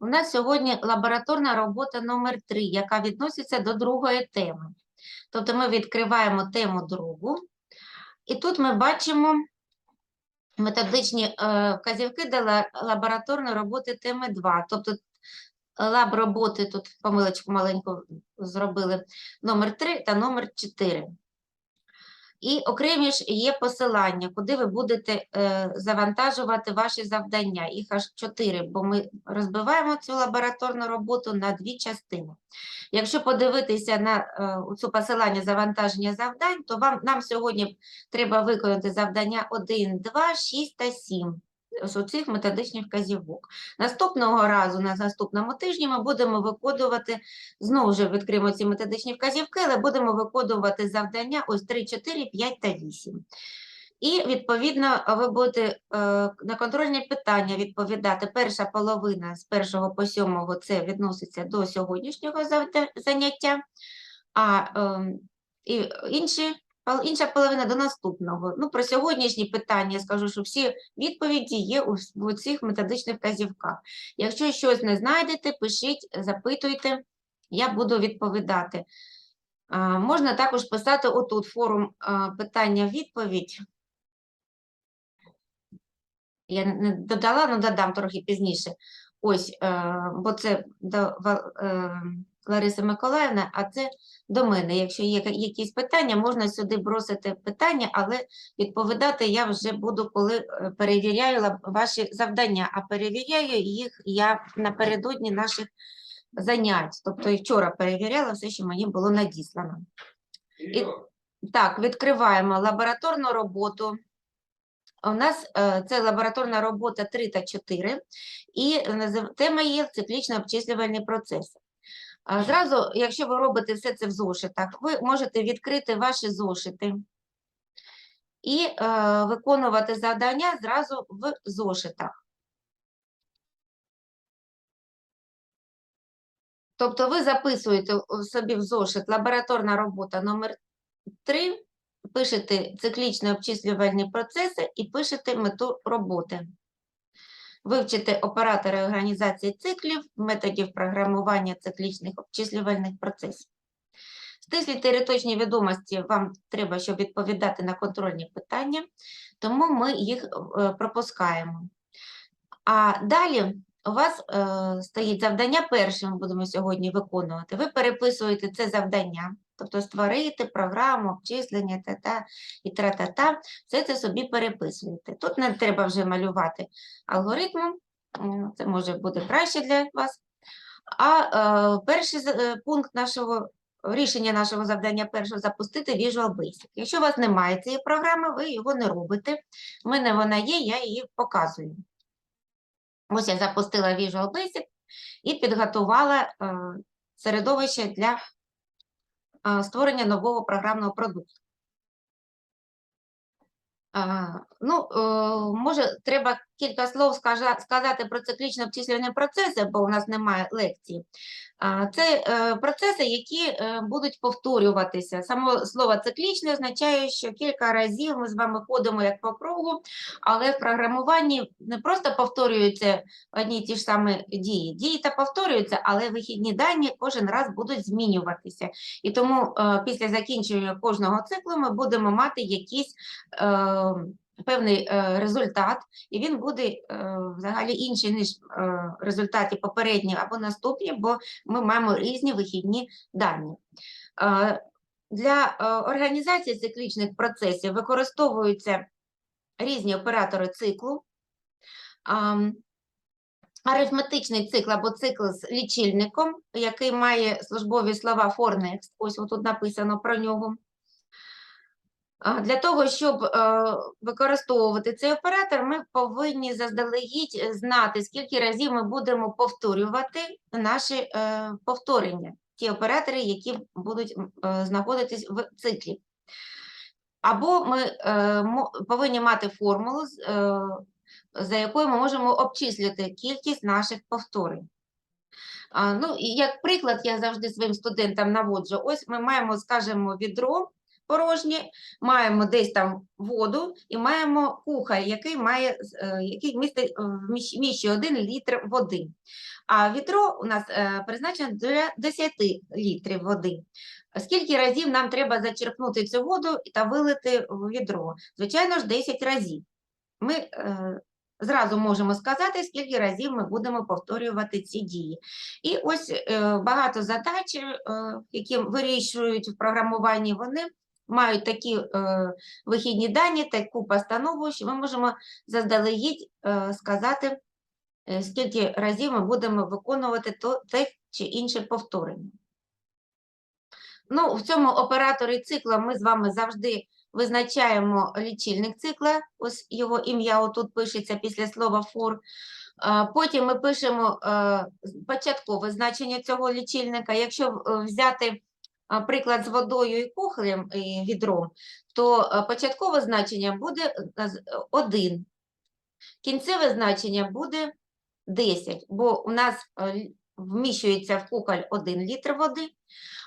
У нас сьогодні лабораторна робота номер 3, яка відноситься до другої теми. Тобто ми відкриваємо тему другу, і тут ми бачимо методичні е, вказівки для лабораторної роботи теми 2. Тобто лаб роботи, тут помилочку маленьку зробили, номер 3 та номер 4. І окремі ж є посилання, куди ви будете е, завантажувати ваші завдання. Їх аж чотири, бо ми розбиваємо цю лабораторну роботу на дві частини. Якщо подивитися на е, цю посилання завантаження завдань, то вам, нам сьогодні треба виконати завдання 1, 2, 6 та 7 з оцих методичних вказівок. Наступного разу, на наступному тижні, ми будемо виконувати, знову ж відкриємо ці методичні вказівки, але будемо виконувати завдання ось 3, 4, 5 та 8. І, відповідно, ви будете е, на контрольні питання відповідати. Перша половина з 1 по 7 це відноситься до сьогоднішнього заняття, а ем, і інші, інша половина до наступного. Ну, про сьогоднішні питання я скажу, що всі відповіді є у, у цих методичних вказівках. Якщо щось не знайдете, пишіть, запитуйте, я буду відповідати. А, Можна також писати отут форум питання-відповідь. Я не додала, ну додам трохи пізніше. Ось, е, бо це е, Лариси Миколаївни, а це до мене. Якщо є якісь питання, можна сюди бросити питання, але відповідати я вже буду, коли е, перевіряю ваші завдання, а перевіряю їх я напередодні наших занять. Тобто і вчора перевіряла все, що мені було надіслано. І, так, відкриваємо лабораторну роботу. У нас е, це лабораторна робота 3 та 4, і тема є циклічно обчислювальні процеси. Зразу, якщо ви робите все це в зошитах, ви можете відкрити ваші зошити і е, виконувати завдання зразу в зошитах. Тобто ви записуєте собі в зошит лабораторна робота номер 3, пишете циклічні обчислювальні процеси і пишете мету роботи. Вивчите оператори організації циклів, методів програмування циклічних обчислювальних процесів. Стислі теоретичні відомості вам треба, щоб відповідати на контрольні питання, тому ми їх е, пропускаємо. А далі у вас е, стоїть завдання перше, ми будемо сьогодні виконувати. Ви переписуєте це завдання, тобто створити програму, обчислення та-та і тра-та-та, все це собі переписуєте. Тут не треба вже малювати алгоритм, це може бути краще для вас. А е, перший е, пункт нашого рішення нашого завдання першого запустити Visual Basic. Якщо у вас немає цієї програми, ви його не робите. У мене вона є, я її показую. Ось я запустила Visual Basic і підготувала е, середовище для створення нового програмного продукту. Ну, е, може, треба кілька слов сказати про циклічно обчислювальні процеси, бо у нас немає лекції. Це е, процеси, які е, будуть повторюватися. Само слово циклічне означає, що кілька разів ми з вами ходимо як по кругу, але в програмуванні не просто повторюються одні й ті ж самі дії. Дії та повторюються, але вихідні дані кожен раз будуть змінюватися. І тому е, після закінчення кожного циклу ми будемо мати якийсь е, певний е, результат, і він буде е, взагалі інший, ніж е, результати попередні або наступні, бо ми маємо різні вихідні дані. Для організації циклічних процесів використовуються різні оператори циклу. Арифметичний цикл або цикл з лічильником, який має службові слова for ось тут написано про нього. Для того, щоб е, використовувати цей оператор, ми повинні заздалегідь е, знати, скільки разів ми будемо повторювати наші е, повторення, ті оператори, які будуть знаходитись в циклі. Або ми повинні мати формулу, за якою ми можемо обчислити кількість наших повторень. Ну, і як приклад, я завжди своїм студентам наводжу, ось ми маємо, скажімо, відро порожнє, маємо десь там воду і маємо кухоль, який має е, який містить е, вміщує 1 літр води. А відро у нас е, призначено для 10 літрів води. Скільки разів нам треба зачерпнути цю воду та вилити в відро? Звичайно ж, 10 разів. Ми е, зразу можемо сказати, скільки разів ми будемо повторювати ці дії. І ось е, багато задач, е, які вирішують в програмуванні, вони мають такі е, вихідні дані, таку постанову, що ми можемо заздалегідь е, сказати, е, скільки разів ми будемо виконувати то, те чи інше повторення. Ну, в цьому операторі цикла ми з вами завжди визначаємо лічильник цикла, ось його ім'я отут пишеться після слова for. Потім ми пишемо е, початкове значення цього лічильника. Якщо е, взяти приклад з водою і кухлем і відром, то е, початкове значення буде 1, кінцеве значення буде 10, бо у нас е, вміщується в кухоль 1 літр води,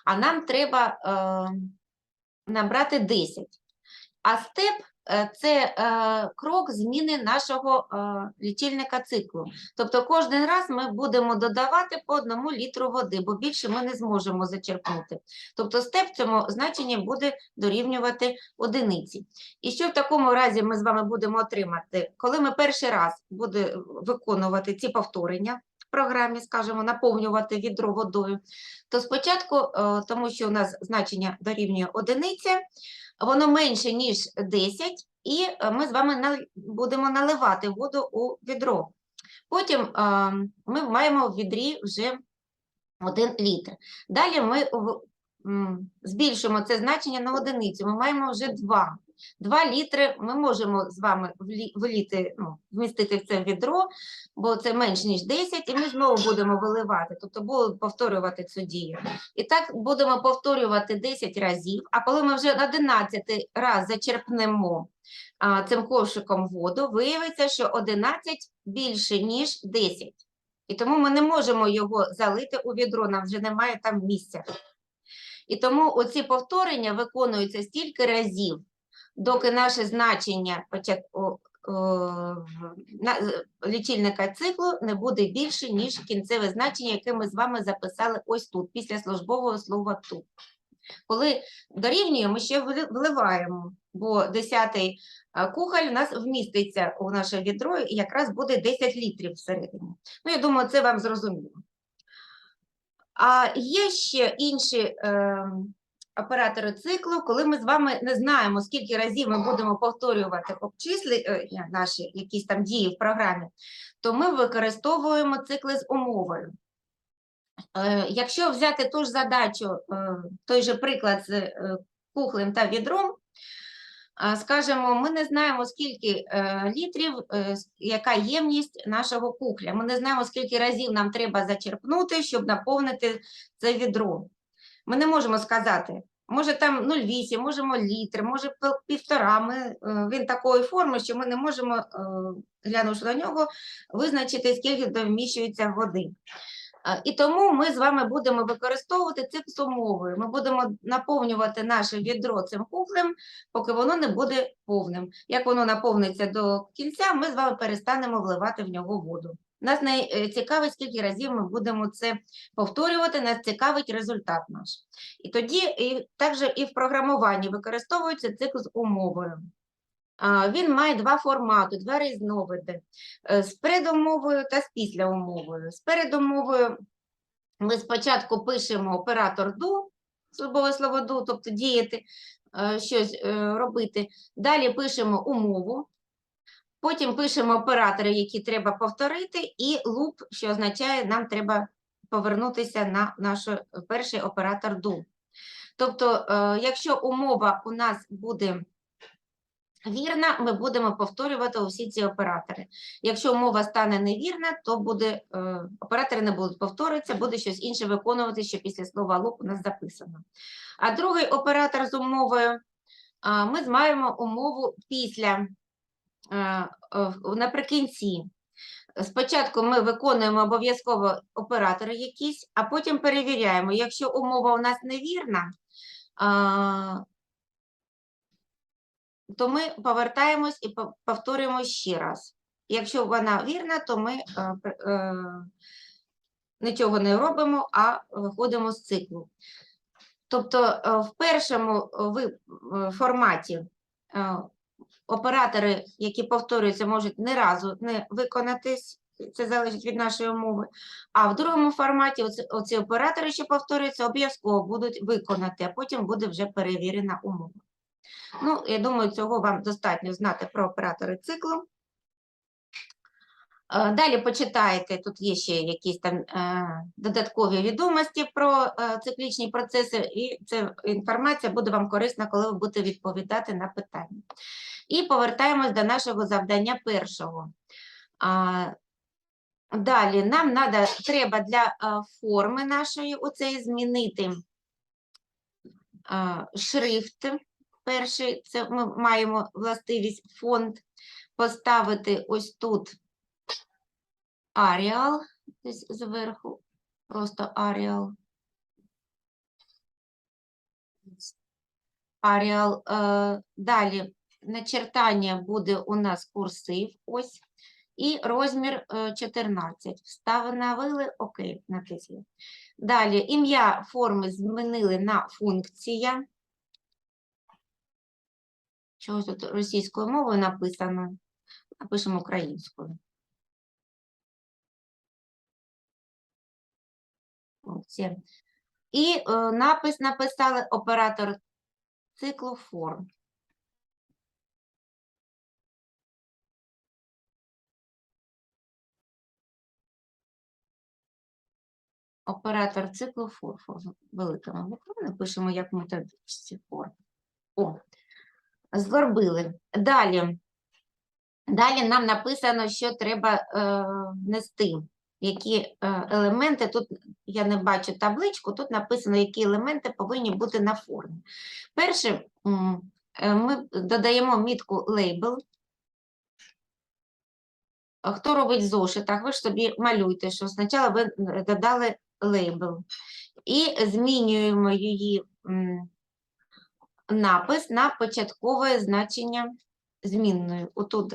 а нам треба е, набрати 10. А степ е, це е, крок зміни нашого е, лічильника циклу. Тобто кожен раз ми будемо додавати по одному літру води, бо більше ми не зможемо зачерпнути. Тобто степ в цьому значенні буде дорівнювати одиниці. І що в такому разі ми з вами будемо отримати? Коли ми перший раз буде виконувати ці повторення програмі, скажімо, наповнювати відро водою, то спочатку, тому що у нас значення дорівнює одиниця, воно менше, ніж 10, і е, ми з вами будемо наливати воду у відро. Потім е, ми маємо в відрі вже 1 літр. Далі ми збільшимо це значення на одиницю. Ми маємо вже 2. 2 літри ми можемо з вами вліти, ну, вмістити в це відро, бо це менш ніж 10, і ми знову будемо виливати, тобто будемо повторювати цю дію. І так будемо повторювати 10 разів, а коли ми вже на 11 раз зачерпнемо а, цим ковшиком воду, виявиться, що 11 більше, ніж 10. І тому ми не можемо його залити у відро, нам вже немає там місця. І тому оці повторення виконуються стільки разів, доки наше значення лічильника циклу не буде більше, ніж кінцеве значення, яке ми з вами записали ось тут, після службового слова тут. Коли дорівнює, ми ще вливаємо, бо 10-й а, кухоль у нас вміститься у наше відро і якраз буде 10 літрів всередині. Ну, я думаю, це вам зрозуміло. А є ще інші ем, оператори циклу, коли ми з вами не знаємо, скільки разів ми будемо повторювати обчисли, е, наші якісь там дії в програмі, то ми використовуємо цикли з умовою. Е, Якщо взяти ту ж задачу, е, той же приклад з кухлем та відром, скажемо, ми не знаємо, скільки літрів, яка ємність нашого кухля. Ми не знаємо, скільки разів нам треба зачерпнути, щоб наповнити це відро. Ми не можемо сказати, може там 0,8, можемо літр, може півтора. Ми, е, він такої форми, що ми не можемо, е, глянувши на нього, визначити, скільки вміщується води. І тому ми з вами будемо використовувати умовою. Ми будемо наповнювати наше відро цим кухлем, поки воно не буде повним. Як воно наповниться до кінця, ми з вами перестанемо вливати в нього воду. Нас не цікавить, скільки разів ми будемо це повторювати, нас цікавить результат наш. І тоді і також і в програмуванні використовується цикл з умовою. Він має два формати, два різновиди е, з передумовою та з післяумовою. З передумовою ми спочатку пишемо оператор do, службове слово do, тобто діяти, е, щось е, робити. Далі пишемо умову, потім пишемо оператори, які треба повторити, і loop, що означає, нам треба повернутися на наш перший оператор do. Тобто, е, якщо умова у нас буде вірна, ми будемо повторювати усі ці оператори. Якщо умова стане невірна, то буде, е, оператори не будуть повторитися, буде щось інше виконувати, що після слова loop у нас записано. А другий оператор з умовою, ми маємо умову після, наприкінці. Спочатку ми виконуємо обов'язково оператори якісь, а потім перевіряємо. Якщо умова у нас невірна, то ми повертаємось і повторюємо ще раз. Якщо вона вірна, то ми е, е, нічого не робимо, а виходимо з циклу. Тобто е, в першому е, е, форматі е, оператори, які повторюються, можуть не разу не виконатись, це залежить від нашої умови. А в другому форматі оці, оці оператори, що повторюються, обов'язково будуть виконати, а потім буде вже перевірена умова. Ну, я думаю, цього вам достатньо знати про оператори циклу. Е, Далі почитаєте, тут є ще якісь там е, додаткові відомості про е, циклічні процеси, і ця інформація буде вам корисна, коли ви будете відповідати на питання. І повертаємось до нашого завдання першого. Далі нам надо, треба для форми нашої оцеї змінити шрифт. Перший, це ми маємо властивість фонд, поставити ось тут Arial, десь зверху, просто Arial. Arial. Е, далі начертання буде у нас курсив, ось, і розмір е, 14. Вставили, окей, натисли. Далі ім'я форми змінили на функція. Чогось тут російською мовою написано. Напишемо українською. Функція. І е, напис написали оператор циклу форм. Оператор циклу форм великими буквами пишемо як методичці форм. О, зробили. Далі. Далі нам написано, що треба е, внести, які е, елементи. Тут я не бачу табличку, тут написано, які елементи повинні бути на формі. Перше, е, ми додаємо мітку лейбл. Хто робить в зошитах, ви ж собі малюйте, що спочатку ви е, додали лейбл. І змінюємо її напис на початкове значення змінною. Отут,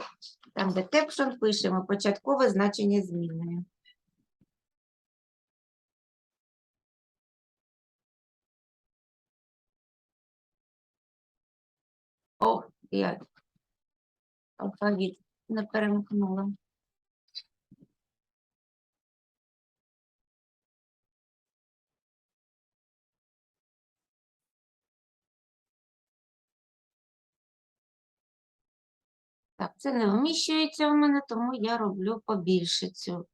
там, де caption, пишемо початкове значення змінною. О, я алфавіт не перемкнула. Так, це не вміщується в мене, тому я роблю побільше цю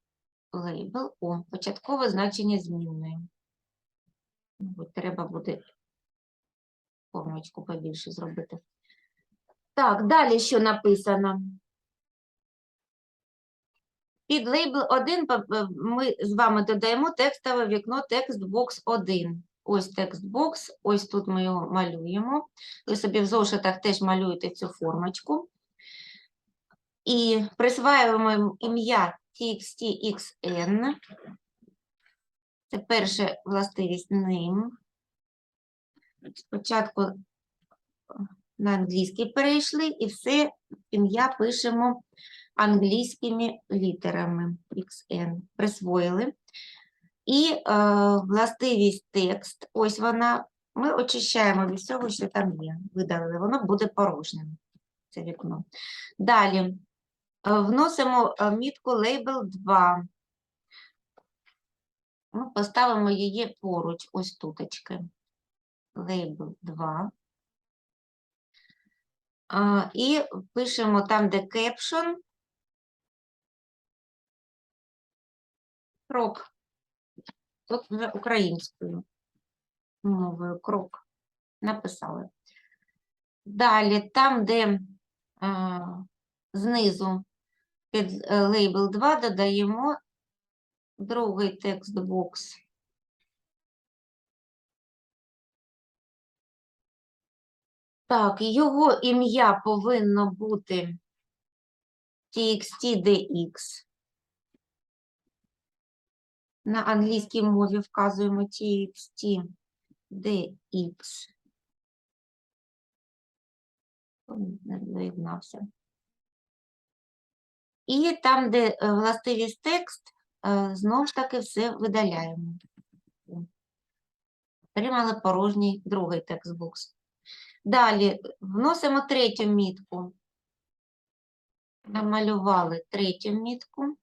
лейбл. О, початкове значення змінної. Треба буде формочку побільше зробити. Так, далі що написано? Під лейбл 1 по- по- ми з вами додаємо текстове вікно текстбокс 1. Ось текстбокс, ось тут ми його малюємо. Ви собі в зошитах теж малюєте цю формочку. І присваюємо ім'я txtxn. Це перша властивість name. Спочатку е, на англійський перейшли і все ім'я пишемо англійськими літерами xn. Присвоїли. І е, властивість текст, ось вона. Ми очищаємо від всього, що там є. Видалили, воно буде порожнім. Це вікно. Далі е, вносимо е, мітку label 2. Ми поставимо її поруч, ось туточки. Label 2. І пишемо там, де caption. Крок. Тут вже українською мовою крок. Написали. Далі, там, де а, знизу під е, лейбл 2 додаємо другий текстбокс. Так, його ім'я повинно бути txtdx. На англійській мові вказуємо txtdx. Не. І там, де е, властивість текст, е, знову ж таки все видаляємо. Отримали порожній другий текстбокс. Далі вносимо третю мітку. Намалювали третю мітку.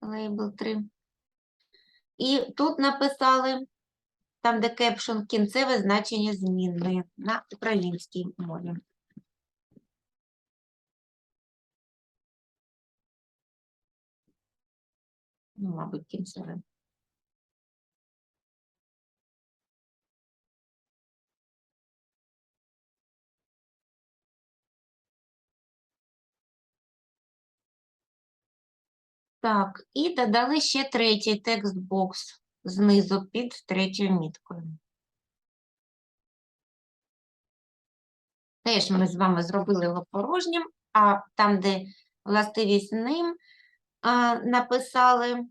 Лейбл 3. І тут написали, там, де кепшн, кінцеве значення змінної на українській мові. Ну, мабуть, кінцеве. Так, і додали ще третій текстбокс знизу під третьою міткою. Теж ми з вами зробили його порожнім, а там, де властивість ним, написали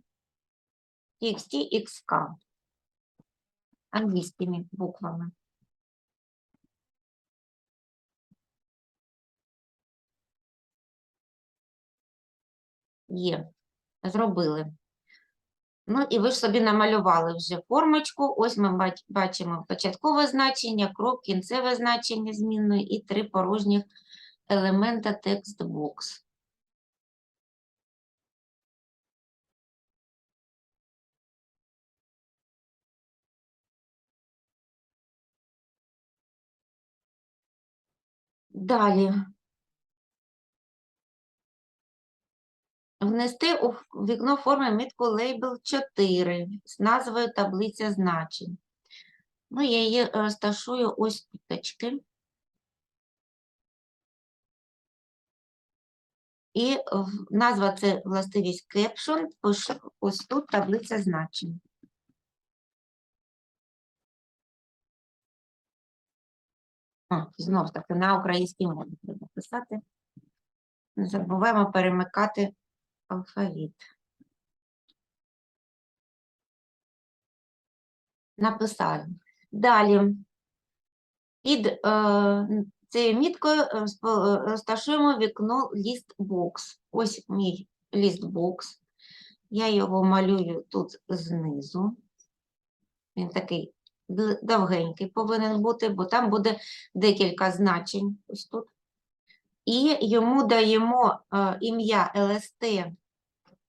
TXT XK англійськими буквами. Є, зробили. Ну, і ви ж собі намалювали вже формочку. Ось ми бачимо початкове значення, крок, кінцеве значення змінної і три порожніх елемента текстбокс. Далі. Внести у вікно форми мітку лейбл 4 з назвою таблиця значень. Ну, я її розташую ось точки. І назва це властивість пишу ось тут таблиця значень. А, знов таки, на українській мові треба писати. Не забуваємо перемикати алфавіт. Написали. Далі. Під е, цією міткою розташуємо вікно лістбокс. Ось мій лістбокс. Я його малюю тут знизу. Він такий довгенький повинен бути, бо там буде декілька значень. Ось тут. І йому даємо е, ім'я LST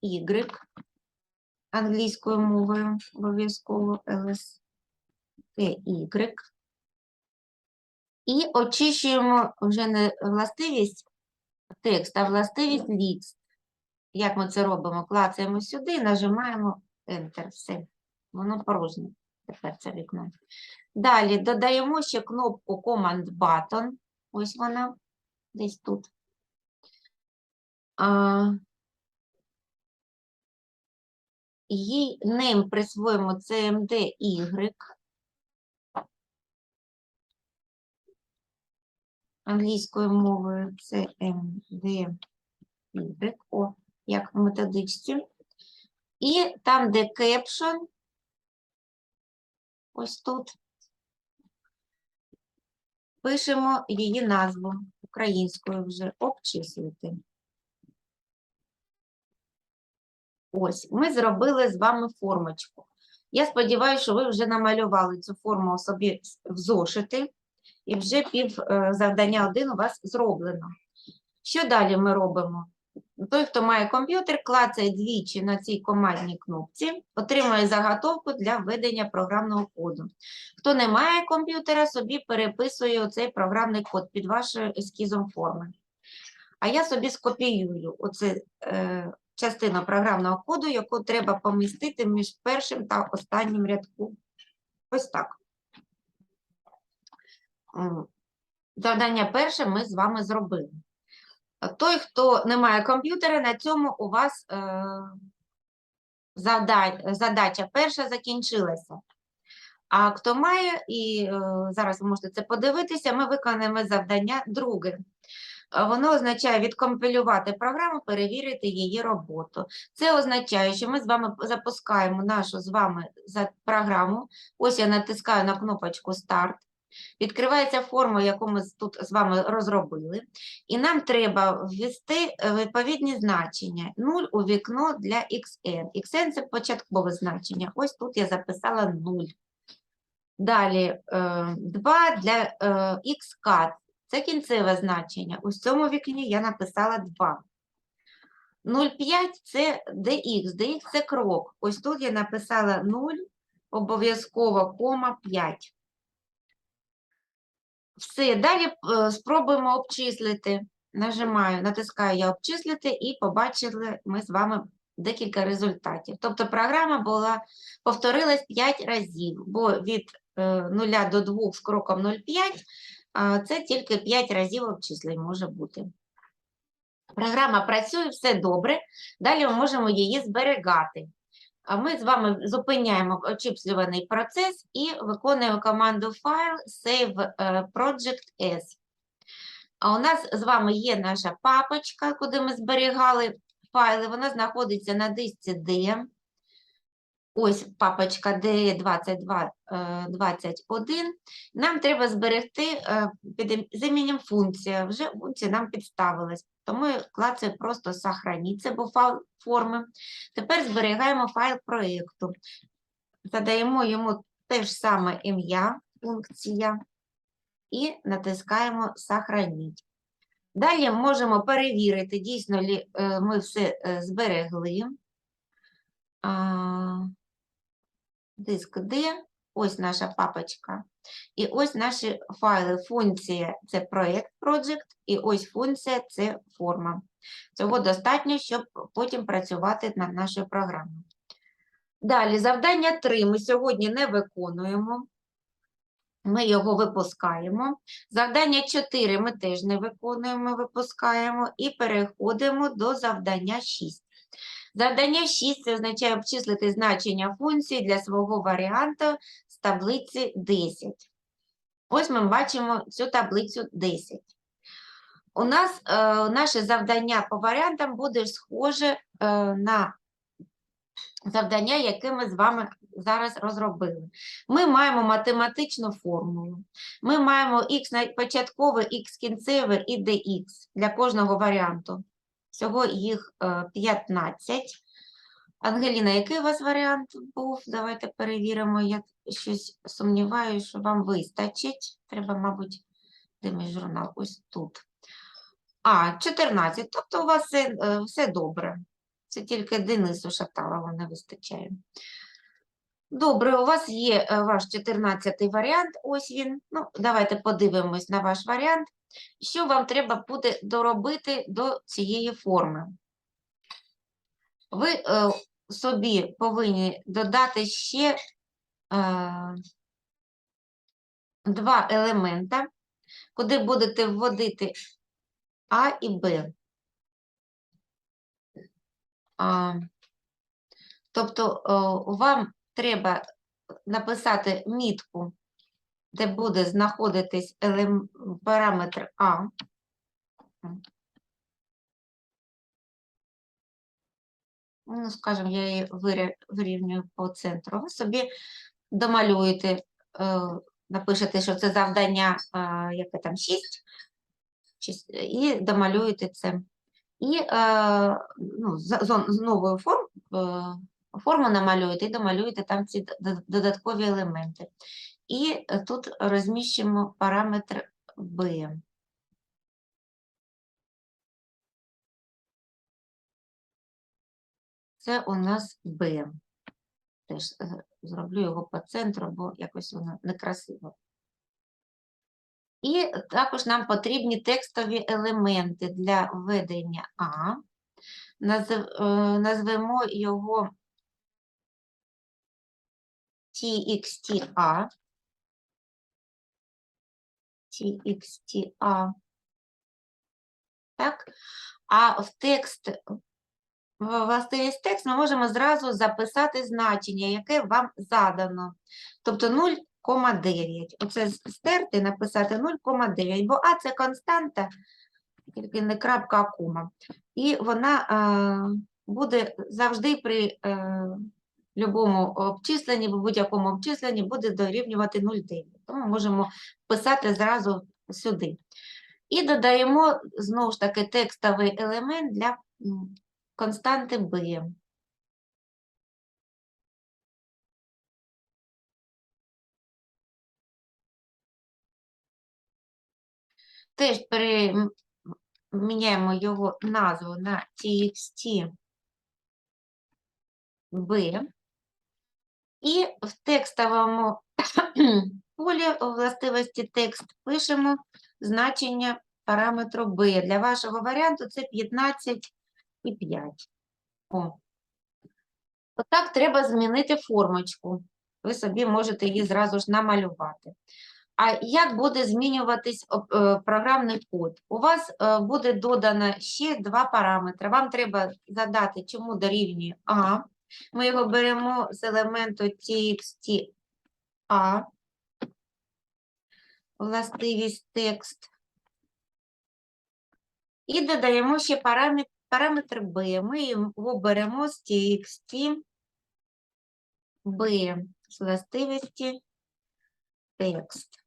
Y англійською мовою, обов'язково LST Y. І очищуємо вже не властивість текст, а властивість ліст. Як ми це робимо? Клацаємо сюди, нажимаємо Enter. Все. Воно порожнє. Тепер це вікно. Далі додаємо ще кнопку Command Button. Ось вона десь тут. Їй name присвоїмо CMD-Y. Англійською мовою CMD-Y. О, як в методичці. І там, де caption, ось тут, пишемо її назву українською вже обчислюйте. Ось, ми зробили з вами формочку. Я сподіваюся, що ви вже намалювали цю форму собі в зошити, і вже пів е, завдання один у вас зроблено. Що далі ми робимо? Той, хто має комп'ютер, клацає двічі на цій командній кнопці, отримує заготовку для введення програмного коду. Хто не має комп'ютера, собі переписує оцей програмний код під вашою ескізом форми. А я собі скопіюю оце е, частину програмного коду, яку треба помістити між першим та останнім рядку. Ось так. Завдання перше ми з вами зробили. Той, хто не має комп'ютера, на цьому у вас е, зада- задача перша закінчилася. А хто має, і е, зараз ви можете це подивитися, ми виконаємо завдання друге. Е, Воно означає відкомпілювати програму, перевірити її роботу. Це означає, що ми з вами запускаємо нашу з вами програму. Ось я натискаю на кнопочку Старт. Відкривається форма, яку ми тут з вами розробили, і нам треба ввести е, відповідні значення. 0 у вікно для xn. xn – це початкове значення. Ось тут я записала 0. Далі 2 для е, xk – це кінцеве значення. У цьому вікні я написала 2. 0,5 – це dx, dx – це крок. Ось тут я написала 0, обов'язково кома 5. Все, далі е, спробуємо обчислити. Нажимаю, натискаю я обчислити і побачили ми з вами декілька результатів. Тобто програма була, повторилась 5 разів, бо від е, 0 до 2 з кроком 0,5 а, це тільки 5 разів обчислень може бути. Програма працює, все добре. Далі ми можемо її зберігати. А ми з вами зупиняємо очіпслюваний процес і виконуємо команду файл save е, project as. А у нас з вами є наша папочка, куди ми зберігали файли. Вона знаходиться на дисці D. Ось папочка DE2221. Нам треба зберегти е, з іменем функція. Вже функція нам підставилась. Тому я клацаю просто сохраніть, це був форми. Тепер зберігаємо файл проєкту. Задаємо йому те ж саме ім'я, функція, і натискаємо Сохраніть. Далі можемо перевірити, дійсно лі е, ми все е, зберегли. Диск D, ось наша папочка. І ось наші файли. Функція це проєкт Project, і ось функція це форма. Цього достатньо, щоб потім працювати над нашою програмою. Далі, завдання 3 ми сьогодні не виконуємо. Ми його випускаємо. Завдання 4 ми теж не виконуємо, випускаємо. І переходимо до завдання 6. Завдання 6 це означає обчислити значення функції для свого варіанту з таблиці 10. Ось ми бачимо цю таблицю 10. У нас е, наше завдання по варіантам буде схоже е, на завдання, яке ми з вами зараз розробили. Ми маємо математичну формулу. Ми маємо x початкове, x кінцеве і dx для кожного варіанту. Всього їх е, 15. Ангеліна, який у вас варіант був? Давайте перевіримо. Я щось сумніваюся, що вам вистачить. Треба, мабуть, де мій журнал? Ось тут. А, 14. Тобто у вас все, е, все добре. Це тільки Денису Шаталова не вистачає. Добре, у вас є е, ваш 14-й варіант, ось він. Ну, давайте подивимось на ваш варіант. Що вам треба буде доробити до цієї форми? Ви е, собі повинні додати ще е, два елемента, куди будете вводити А і Б. А, тобто о, вам треба написати мітку, де буде знаходитись параметр А. Ну, скажімо, я її вирівнюю по центру. Ви собі домалюєте, е, напишете, що це завдання, е, яке там 6, і домалюєте це. І е, ну, з, новою форм, форму намалюєте і домалюєте там ці додаткові елементи. І е, тут розміщимо параметр b. Це у нас b. Теж е, зроблю його по центру, бо якось воно некрасиво. І також нам потрібні текстові елементи для введення А. Е, назвемо його TXTA. TXTA. Так? А в текст, в властивість текст ми можемо зразу записати значення, яке вам задано. Тобто 0,9. Оце стерти, написати 0,9, бо А це константа, тільки не крапка, а кома. І вона е, буде завжди при е, любому обчисленні, в будь-якому обчисленні буде дорівнювати 0,9. Тому можемо вписати зразу сюди. І додаємо знову ж таки текстовий елемент для константи b. Теж переміняємо його назву на txt b. І в текстовому полі у властивості текст пишемо значення параметру b. Для вашого варіанту це 15 і 5. О. Отак треба змінити формочку. Ви собі можете її зразу ж намалювати. А як буде змінюватись е, програмний код? У вас е, буде додано ще два параметри. Вам треба задати, чому дорівнює А. Ми його беремо з елементу txt A, властивість текст. І додаємо ще параметр, параметр b. Ми його беремо з txt b, з властивості текст.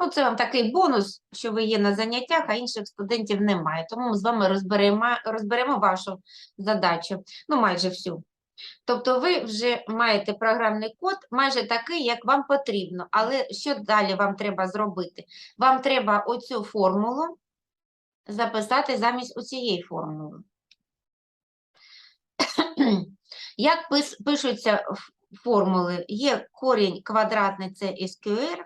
Ну, це вам такий бонус, що ви є на заняттях, а інших студентів немає. Тому ми з вами розберемо, розберемо вашу задачу, ну майже всю. Тобто ви вже маєте програмний код майже такий, як вам потрібно. Але що далі вам треба зробити? Вам треба оцю формулу записати замість оцієї формули. Як пишуться формули? Є корінь квадратний це SQR,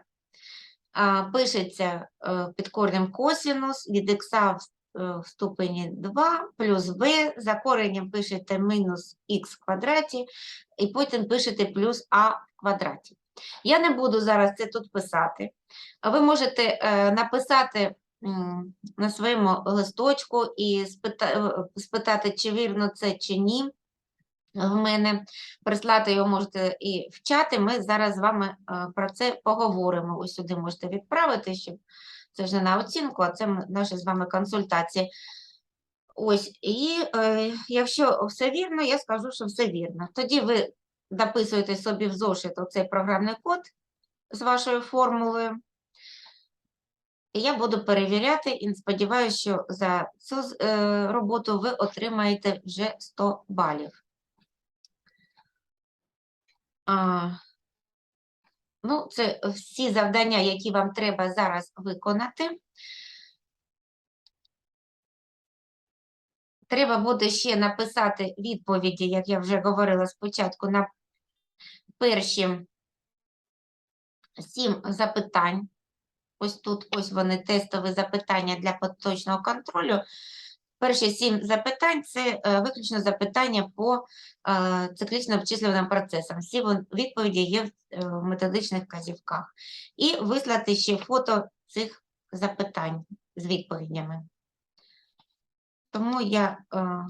пишеться е, під коренем косинус від х в, е, ступені 2 плюс b, за коренем пишете мінус х в квадраті, і потім пишете плюс а в квадраті. Я не буду зараз це тут писати. Ви можете е, написати на своєму листочку і е, спитати, чи вірно це, чи ні в мене. Прислати його можете і в чати. Ми зараз з вами е, про це поговоримо. Ось сюди можете відправити, щоб це не на оцінку, а це наші з вами консультації. Ось, і е, якщо все вірно, я скажу, що все вірно. Тоді ви дописуєте собі в зошит оцей програмний код з вашою формулою. І я буду перевіряти і сподіваюся, що за цю е, роботу ви отримаєте вже 100 балів. Ну, це всі завдання, які вам треба зараз виконати. Треба буде ще написати відповіді, як я вже говорила спочатку, на перші сім запитань. Ось тут ось вони тестові запитання для поточного контролю. Перші сім запитань це е, виключно запитання по е, циклічно обчислюваним процесам. Всі відповіді є в е, методичних вказівках. І вислати ще фото цих запитань з відповідями. Тому я